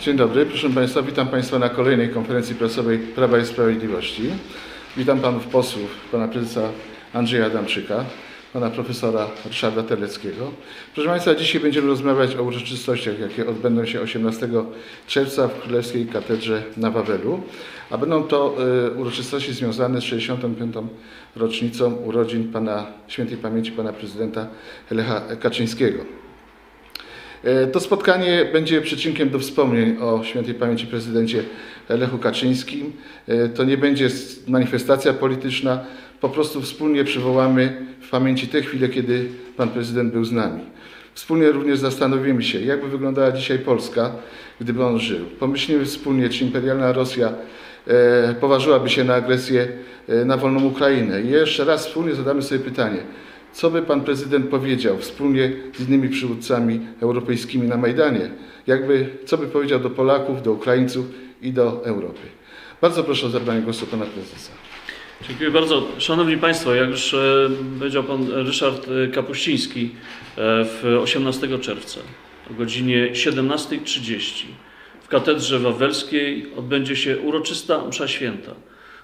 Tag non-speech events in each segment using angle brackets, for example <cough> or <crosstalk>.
Dzień dobry, proszę Państwa, witam Państwa na kolejnej konferencji prasowej Prawa i Sprawiedliwości. Witam Panów posłów, Pana Prezesa Andrzeja Adamczyka, Pana Profesora Ryszarda Terleckiego. Proszę Państwa, dzisiaj będziemy rozmawiać o uroczystościach, jakie odbędą się 18 czerwca w Królewskiej Katedrze na Wawelu, a będą to y, uroczystości związane z 65. rocznicą urodzin Pana Świętej Pamięci Pana Prezydenta Lecha Kaczyńskiego. E, To spotkanie będzie przyczynkiem do wspomnień o świętej pamięci prezydencie Lechu Kaczyńskim. E, To nie będzie manifestacja polityczna, po prostu wspólnie przywołamy w pamięci te chwile, kiedy pan prezydent był z nami. Wspólnie również zastanowimy się, jakby wyglądała dzisiaj Polska, gdyby on żył. Pomyślimy wspólnie, czy imperialna Rosja e, poważyłaby się na agresję na wolną Ukrainę. I jeszcze raz wspólnie zadamy sobie pytanie, co by pan prezydent powiedział wspólnie z innymi przywódcami europejskimi na Majdanie? Jakby, co by powiedział do Polaków, do Ukraińców i do Europy? Bardzo proszę o zabranie głosu pana prezesa. Dziękuję bardzo. Szanowni Państwo, jak już e, powiedział Pan Ryszard e, Kapuściński, e, w 18 czerwca o godzinie 17.30 w Katedrze Wawelskiej odbędzie się uroczysta msza święta.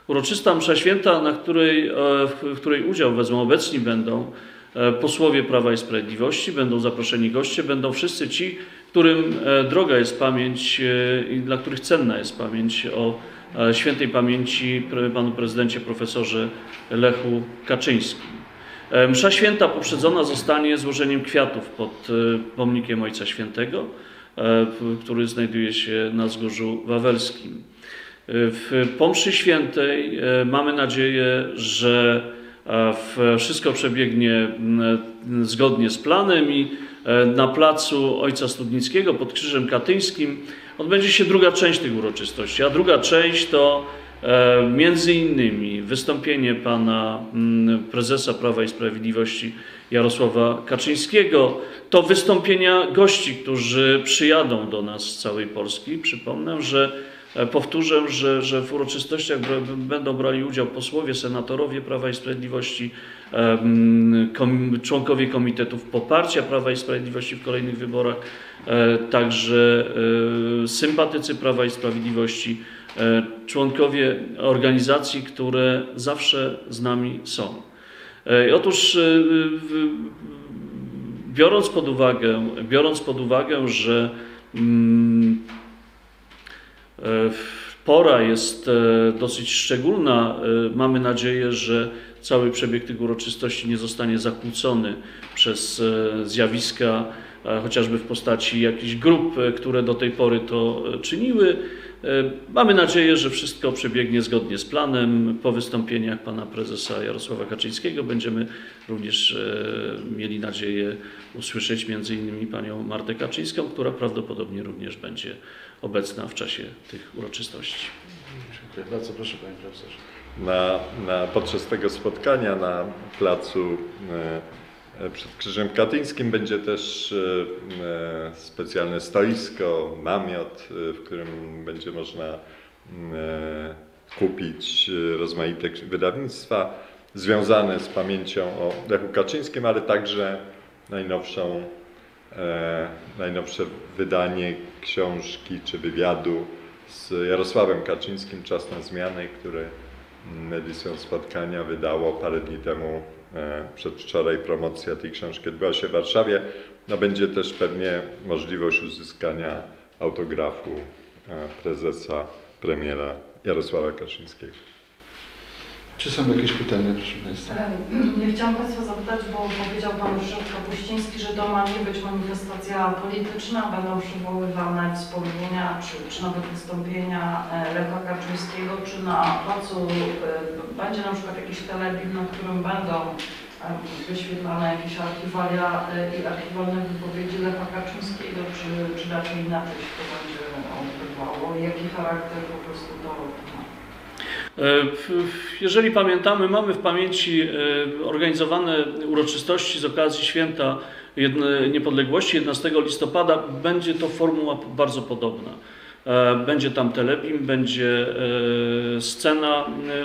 Uroczysta msza święta, na której, e, w której udział wezmą obecni będą e, posłowie Prawa i Sprawiedliwości, będą zaproszeni goście, będą wszyscy ci, którym e, droga jest pamięć i dla których cenna jest pamięć o świętej pamięci panu prezydencie profesorze Lechu Kaczyńskim. Msza święta poprzedzona zostanie złożeniem kwiatów pod pomnikiem Ojca Świętego, który znajduje się na Wzgórzu Wawelskim. W po mszy świętej e, mamy nadzieję, że e, wszystko przebiegnie zgodnie z planem i e, na placu Ojca Studnickiego pod Krzyżem Katyńskim odbędzie się druga część tych uroczystości, a druga część to między innymi wystąpienie pana prezesa Prawa i Sprawiedliwości Jarosława Kaczyńskiego, to wystąpienia gości, którzy przyjadą do nas z całej Polski. Przypomnę, że powtórzę, że, że w uroczystościach będą brali udział posłowie, senatorowie Prawa i Sprawiedliwości, członkowie komitetów poparcia Prawa i Sprawiedliwości w kolejnych wyborach, e, także e, sympatycy Prawa i Sprawiedliwości, e, członkowie organizacji, które zawsze z nami są. E, Otóż e, biorąc pod uwagę, biorąc pod uwagę, że mm, e, pora jest e, dosyć szczególna, e, mamy nadzieję, że cały przebieg tych uroczystości nie zostanie zakłócony przez e, zjawiska, e, chociażby w postaci jakichś grup, e, które do tej pory to e, czyniły. E, Mamy nadzieję, że wszystko przebiegnie zgodnie z planem. Po wystąpieniach pana prezesa Jarosława Kaczyńskiego będziemy również e, mieli nadzieję usłyszeć między innymi panią Martę Kaczyńską, która prawdopodobnie również będzie obecna w czasie tych uroczystości. Dziękuję bardzo, proszę panie profesorze. Na, na, podczas tego spotkania na placu e, e, przed Krzyżem Katyńskim będzie też e, e, specjalne stoisko, namiot, e, w którym będzie można e, kupić rozmaite wydawnictwa związane z pamięcią o Lechu Kaczyńskim, ale także najnowszą, najnowsze wydanie książki czy wywiadu z Jarosławem Kaczyńskim Czas na zmianę, które edycją spotkania wydało parę dni temu, e, przedwczoraj promocja tej książki odbyła się w Warszawie. No będzie też pewnie możliwość uzyskania autografu e, prezesa, premiera Jarosława Kaczyńskiego. Czy są jakieś pytania, proszę państwa? <clears throat> Ja chciałam Państwa zapytać, bo powiedział Pan Ryszard Kapuściński, że to ma nie być manifestacja polityczna, będą przywoływane wspomnienia, czy, czy nawet wystąpienia e, Lecha Kaczyńskiego, czy na placu e, będzie na przykład jakiś telebim, na którym będą e, wyświetlane jakieś archiwalia e, i archiwalne wypowiedzi Lecha Kaczyńskiego, czy, czy raczej inaczej się to będzie odbywało jaki charakter po prostu to ma? E, Jeżeli pamiętamy, mamy w pamięci e, organizowane uroczystości z okazji święta niepodległości 11 listopada. Będzie to formuła bardzo podobna. E, Będzie tam telebim, będzie scena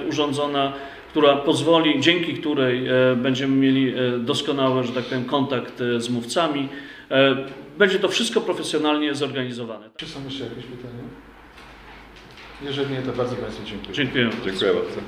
urządzona, która pozwoli, dzięki której będziemy mieli doskonały, że tak powiem, kontakt z mówcami. Będzie to wszystko profesjonalnie zorganizowane. Czy są jeszcze jakieś pytania? Jeżeli nie, to bardzo Państwu dziękuję. Dziękuję. Dziękuję bardzo.